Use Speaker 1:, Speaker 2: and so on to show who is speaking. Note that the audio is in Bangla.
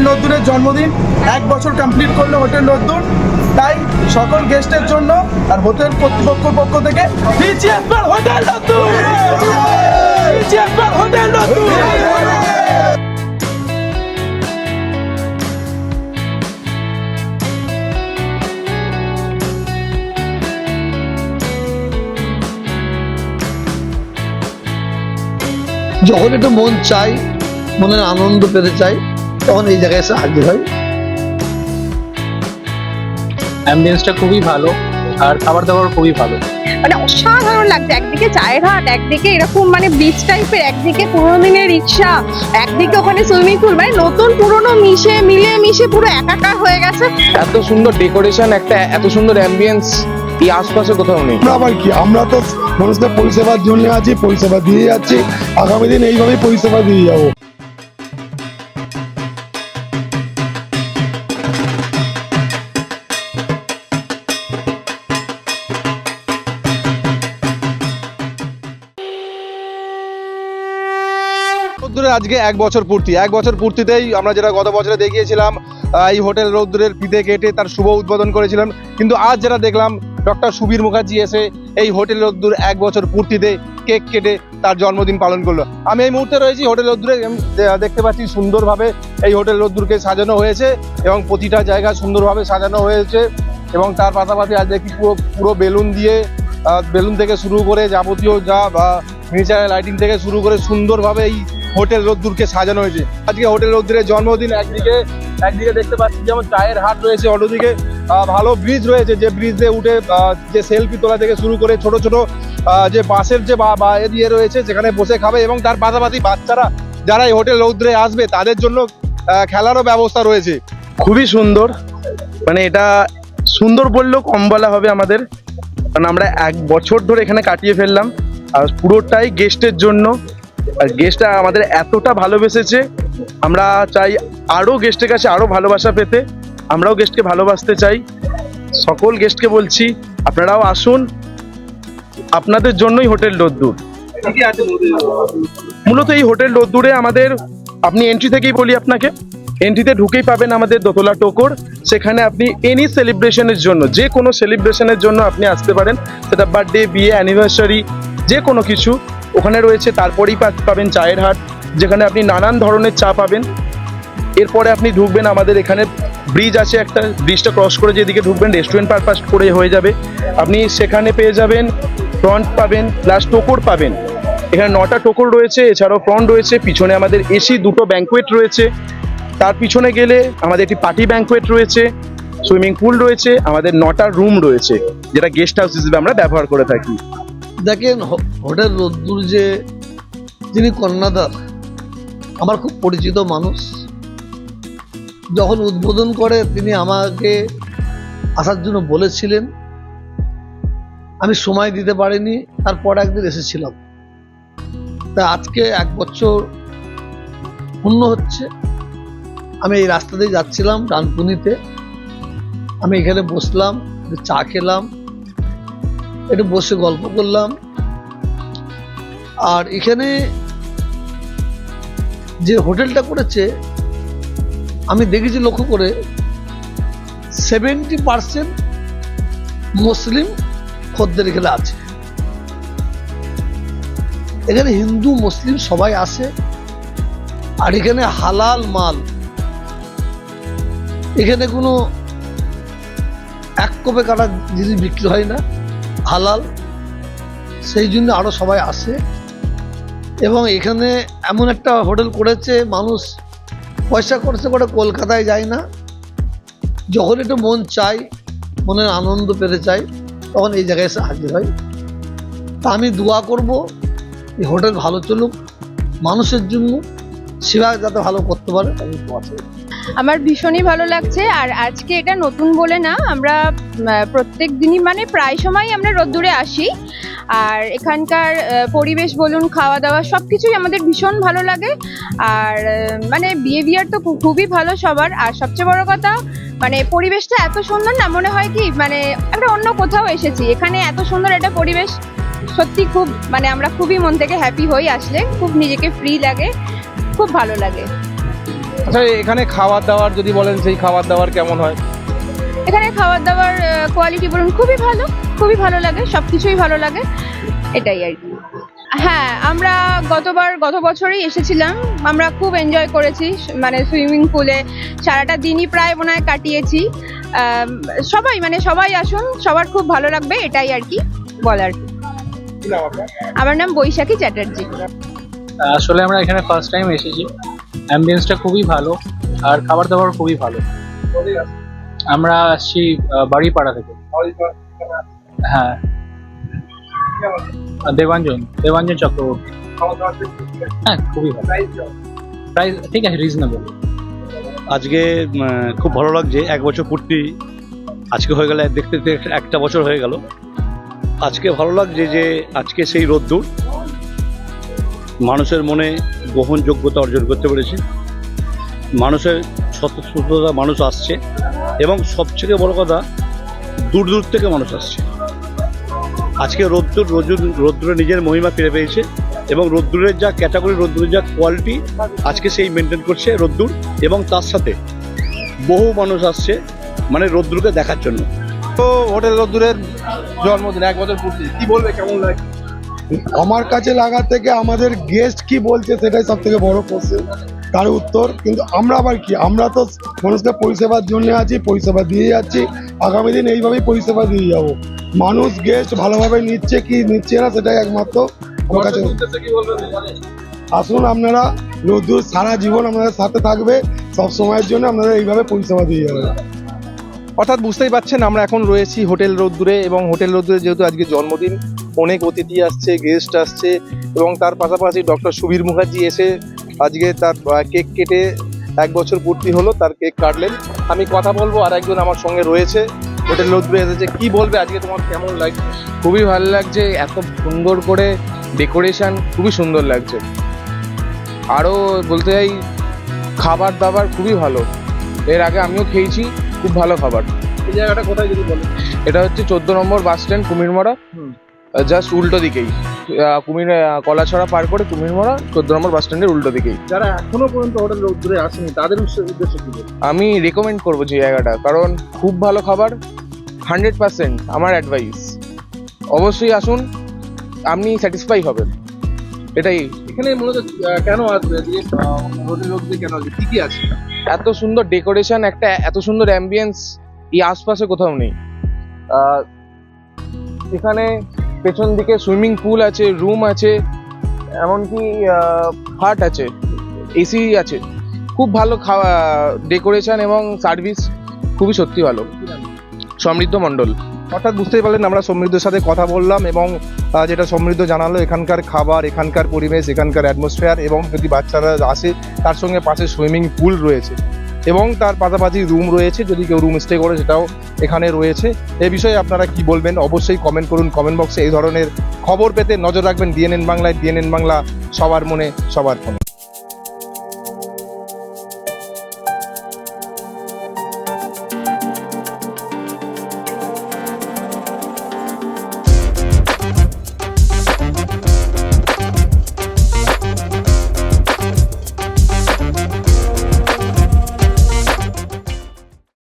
Speaker 1: হোটেল নদ্দুরের জন্মদিন। এক বছর কমপ্লিট করল হোটেল নদ্দুর তাই সকল গেস্টের জন্য আর হোটেল কর্তৃপক্ষের পক্ষ থেকে
Speaker 2: যখন একটু মন চাই, মনের আনন্দ পেতে চাই তখন এই জায়গায় এসে হাজির হয়।
Speaker 3: অ্যাম্বিয়েন্সটা খুবই ভালো আর খাবার দাবার খুবই ভালো।
Speaker 4: মানে অসাধারণ লাগছে। একদিকে চায়ের হাট একদিকে এরকম মানে বিচ টাইপের একদিকে পুরোনো দিনের রিক্সা একদিকে ওখানে সুইমিং পুল মানে নতুন পুরনো মিশে মিলে মিশে পুরো একাকার হয়ে গেছে।
Speaker 5: এত সুন্দর ডেকোরেশন একটা এত সুন্দর অ্যাম্বিয়েন্স এই আশপাশে কোথাও নেই।
Speaker 6: আমরা আবার কি? আমরা তো মানুষদের পরিষেবার জন্য আছি পরিষেবা দিয়ে যাচ্ছি। আগামী দিন এইভাবেই পরিষেবা দিয়ে যাব।
Speaker 7: আজকে এক বছর পূর্তি। এক বছর পূর্তিতেই আমরা যেটা গত বছরে দেখিয়েছিলাম এই হোটেল রোদ্দুরের ফিতে কেটে তার শুভ উদ্বোধন করেছিলাম কিন্তু আজ যেটা দেখলাম, ডক্টর সুবীর মুখার্জি এসে এই হোটেল রোদ্দুর এক বছর পূর্তিতে কেক কেটে তার জন্মদিন পালন করল। আমি এই মুহূর্তে রয়েছি হোটেল রোদ্দুরে দেখতে পাচ্ছি সুন্দরভাবে এই হোটেল রোদ্দুরকে সাজানো হয়েছে এবং প্রতিটা জায়গা সুন্দরভাবে সাজানো হয়েছে এবং তার পাশাপাশি আজ দেখি পুরো পুরো বেলুন দিয়ে বেলুন থেকে শুরু করে যাবতীয় যা বা মিনিচার লাইটিং থেকে শুরু করে সুন্দরভাবে এই হোটেল রোদ্দুরকে সাজানো হয়েছে। আজকে হোটেল রোদ্দুরের জন্মদিন একদিকে একদিকে দেখতে পাচ্ছি যেমন চায়ের হাট রয়েছে অন্যদিকে ভালো ব্রিজ রয়েছে যে ব্রিজ দিয়ে উঠে যে সেলফি তোলা থেকে শুরু করে ছোট ছোট যে বাসের যে বা এ রয়েছে যেখানে বসে খাবে এবং তার পাশাপাশি বাচ্চারা যারা এই হোটেল রৌদ্রে আসবে তাদের জন্য খেলারও ব্যবস্থা রয়েছে।
Speaker 8: খুবই সুন্দর মানে এটা সুন্দর বললেও কম বলা হবে আমাদের, কারণ আমরা এক বছর ধরে এখানে কাটিয়ে ফেললাম, আর পুরোটাই গেস্টের জন্য। আর গেস্টটা আমাদের এতটা ভালোবেসেছে, আমরা চাই আরও গেস্টের কাছে আরও ভালোবাসা পেতে। আমরাও গেস্টকে ভালোবাসতে চাই। সকল গেস্টকে বলছি, আপনারাও আসুন। আপনাদের জন্যই হোটেল রোদ্দুর। মূলত এই হোটেল রোদ্দুরে আমাদের, আপনি এন্ট্রি থেকেই বলি আপনাকে এন্ট্রিতে ঢুকেই পাবেন আমাদের দোতলা টোকর। সেখানে আপনি এনি সেলিব্রেশনের জন্য, যে কোনো সেলিব্রেশনের জন্য আপনি আসতে পারেন। সেটা বার্থডে বিয়ে অ্যানিভার্সারি যে কোনো কিছু। ওখানে রয়েছে, তারপরেই পাবেন চায়ের হাট, যেখানে আপনি নানান ধরনের চা পাবেন। এরপরে আপনি ঢুকবেন আমাদের এখানে, ব্রিজ আছে একটা, ব্রিজটা ক্রস করে যেদিকে ঢুকবেন রেস্টুরেন্ট পারপাস করে হয়ে যাবে। আপনি সেখানে পেয়ে যাবেন ফ্রন্ট পাবেন প্লাস টোকর পাবেন। এখানে নটা টোকর রয়েছে, এছাড়াও ফ্রন্ট রয়েছে, পিছনে আমাদের এসি দুটো ব্যাঙ্কোয়েট রয়েছে। তার পিছনে গেলে আমাদের একটি পার্টি ব্যাঙ্কোয়েট রয়েছে সুইমিং পুল রয়েছে, আমাদের নটা রুম রয়েছে, যেটা গেস্ট হাউস হিসেবে আমরা ব্যবহার করে থাকি।
Speaker 2: দেখেন হোটেল রোদ্দুর যে, যিনি কন্যাদার, আমার খুব পরিচিত মানুষ। যখন উদ্বোধন করে, তিনি আমাকে আসার জন্য বলেছিলেন, আমি সময় দিতে পারিনি, তারপর একদিন এসেছিলাম। তা আজকে এক বছর পূর্ণ হচ্ছে। আমি এই রাস্তা দিয়ে যাচ্ছিলাম ডানপুনিতে আমি এখানে বসলাম চা খেলাম। একটু বসে গল্প করলাম। আর এখানে যে হোটেলটা করেছে, আমি দেখেছি লক্ষ্য করে সেভেন্টি পার্সেন্ট মুসলিম খদ্দের এখানে আছে। এখানে হিন্দু, মুসলিম সবাই আসে, আর এখানে হালাল মাল। এখানে কোনো এক কপে কাটা জিনিস বিক্রি হয় না। হালাল, সেই জন্য আরও সবাই আসে। এবং এখানে এমন একটা হোটেল করেছে, মানুষ পয়সা খরচা করে কলকাতায় যায় না। যখন একটু মন চাই মনের আনন্দ পেতে চাই তখন এই জায়গায় এসে হাজির হয়। তা আমি দোয়া করব, এই হোটেল ভালো চলুক, মানুষের জন্য সেবা যাতে ভালো করতে পারে আমি দোয়া চাই।
Speaker 4: আমার ভীষণই ভালো লাগছে। আর আজকে এটা নতুন বলে না, আমরা প্রত্যেক দিনই মানে প্রায় সময় আমরা রোদ্দুরে আসি। আর এখানকার পরিবেশ বলুন খাওয়া দাওয়া সব কিছুই আমাদের ভীষণ ভালো লাগে। আর মানে বিহেভিয়ার তো খুবই ভালো সবার। আর সবচেয়ে বড় কথা মানে পরিবেশটা এত সুন্দর না, মনে হয় কি মানে আমরা অন্য কোথাও এসেছি। এখানে এত সুন্দর একটা পরিবেশ, সত্যি খুব মানে আমরা খুবই মন থেকে হ্যাপি হই আসলে। খুব নিজেকে ফ্রি লাগে, খুব ভালো লাগে।
Speaker 7: আচ্ছা এখানে খাবার দাবার যদি বলেন সেই খাবার দাবার কেমন হয়?
Speaker 4: এখানে খাবার দাবার কোয়ালিটি বলুন খুবই ভালো খুবই ভালো লাগে সব কিছুই ভালো লাগে এটাই আর কি। হ্যাঁ আমরা গতবার গত বছরই এসেছিলাম আমরা খুব এনজয় করেছি মানে সুইমিং পুলে সারাটা দিনই প্রায় মনে হয় কাটিয়েছি। সবাই মানে সবাই আসুন সবার খুব ভালো লাগবে এটাই আর কি বলার। আমার নাম বৈশাখী চ্যাটার্জি।
Speaker 3: আসলে আমরা এখানে ফার্স্ট টাইম এসেছি। অ্যাম্বিয়েন্সটা খুবই ভালো, আর খাবার দাবার খুবই ভালো। আমরা আসছি বাড়িপাড়া থেকে। হ্যাঁ। দেবাঞ্জন দেবাঞ্জন চক্রবর্তী। হ্যাঁ খুবই ভালো। প্রাইস, ঠিক আছে রিজনেবল
Speaker 9: আজকে খুব ভালো লাগছে, এক বছর পূর্তি আজকে হয়ে গেলে, দেখতে দেখতে একটা বছর হয়ে গেল। আজকে ভালো লাগছে যে, আজকে সেই রোদ্দুর, মানুষের মনে গ্রহণযোগ্যতা অর্জন করতে পেরেছে। মানুষের স্বতঃস্ফূর্ততা মানুষ আসছে এবং সবথেকে বড় কথা, দূর দূর থেকে মানুষ আসছে। আজকে রোদ্দুর রোজুর রোদ্দুরে নিজের মহিমা ফিরে পেয়েছে এবং রোদ্দুরের যা ক্যাটাগরি রোদ্দুরের যা কোয়ালিটি আজকে সেই মেনটেন করছে রোদ্দুর এবং তার সাথে বহু মানুষ আসছে মানে রোদ্দুরকে দেখার জন্য।
Speaker 7: তো হোটেল রোদ্দুরের জন্মদিন এক বছর পূর্তি, কি বলবে, কেমন লাগে?
Speaker 6: আমার কাছে লাগার থেকে আমাদের গেস্ট কি বলছে সেটাই সব থেকে বড় কোশ্চেন তার উত্তর, কিন্তু আমরা আবার কি? আমরা তো মানুষকে পরিষেবার জন্য আছি, পরিষেবা দিয়ে যাচ্ছি। আগামী দিন এইভাবেই পরিষেবা দিয়ে যাব। মানুষ গেস্ট ভালোভাবে নিচ্ছে কি নিচ্ছে না সেটাই একমাত্র আমার কাছে আসুন আপনারা রোদ্দুর সারা জীবন আপনাদের সাথে থাকবে, সব সময়ের জন্য আপনারা এইভাবে পরিষেবা দিয়ে যাবেন।
Speaker 7: অর্থাৎ বুঝতেই পারছেন, আমরা এখন রয়েছি হোটেল রোদ্দুরে এবং হোটেল রোদ্দুরে যেহেতু আজকে জন্মদিন অনেক অতিথি আসছে গেস্ট আসছে এবং তার পাশাপাশি ডক্টর সুবীর মুখার্জি এসে আজকে তার কেক কেটে এক বছর পূর্তি হলো তার কেক কাটলেন। আমি কথা বলব আর একজন আমার সঙ্গে রয়েছে। হোটেল রোদ্দুরে এসেছে। কি বলবে আজকে তোমার কেমন লাগছে
Speaker 8: খুবই ভালো লাগছে এত সুন্দর করে ডেকোরেশন খুবই সুন্দর লাগছে। আরও বলতে চাই খাবার দাবার খুবই ভালো। এর আগে আমিও খেয়েছি খুব ভালো খাবার।
Speaker 7: এই জায়গাটা কোথায় যদি বলেন?
Speaker 8: এটা হচ্ছে চোদ্দ নম্বর বাস স্ট্যান্ড কুমিরমারা জাস্ট উল্টো দিকেই। কুমির কলাছড়া পার করে কুমিরমারা চোদ্দ নম্বর বাস স্ট্যান্ডের উল্টো দিকেই।
Speaker 7: যারা এখনও পর্যন্ত হোটেল রোদ্দুরে আসেনি তাদের উদ্দেশ্যে কি
Speaker 8: আমি রেকমেন্ড করব যে জায়গাটা কারণ খুব ভালো খাবার হান্ড্রেড পার্সেন্ট আমার অ্যাডভাইস অবশ্যই আসুন আপনি স্যাটিসফাই হবেন। এটাই।
Speaker 7: এখানে মূলত কেন আসবে হোটেল রোদ্দুরে কেন আসবে কি কি আছে?
Speaker 8: এত সুন্দর ডেকোরেশন একটা এত সুন্দর অ্যাম্বিয়েন্স এই আশপাশে কোথাও নেই। এখানে পেছন দিকে সুইমিং পুল আছে, রুম আছে, এমনকি হাট আছে, এসি আছে। খুব ভালো খাওয়া, ডেকোরেশন এবং সার্ভিস খুবই সত্যি ভালো। সমৃদ্ধ মণ্ডল।
Speaker 7: অর্থাৎ বুঝতেই পারলেন আমরা সমৃদ্ধর সাথে কথা বললাম এবং যেটা সমৃদ্ধ জানালো, এখানকার খাবার, এখানকার পরিবেশ, এখানকার অ্যাটমসফেয়ার এবং যদি বাচ্চারা আসে, তার সঙ্গে পাশে সুইমিং পুল রয়েছে। এবং তার পাশাপাশি রুম রয়েছে, যদি কেউ রুম স্টে করে সেটাও এখানে রয়েছে। এ বিষয়ে আপনারা কি বলবেন? অবশ্যই কমেন্ট করুন কমেন্ট বক্সে এই ধরনের খবর পেতে নজর রাখবেন। ডিএনএন বাংলায় ডিএনএন বাংলা সবার মনে, সবার ফোনে।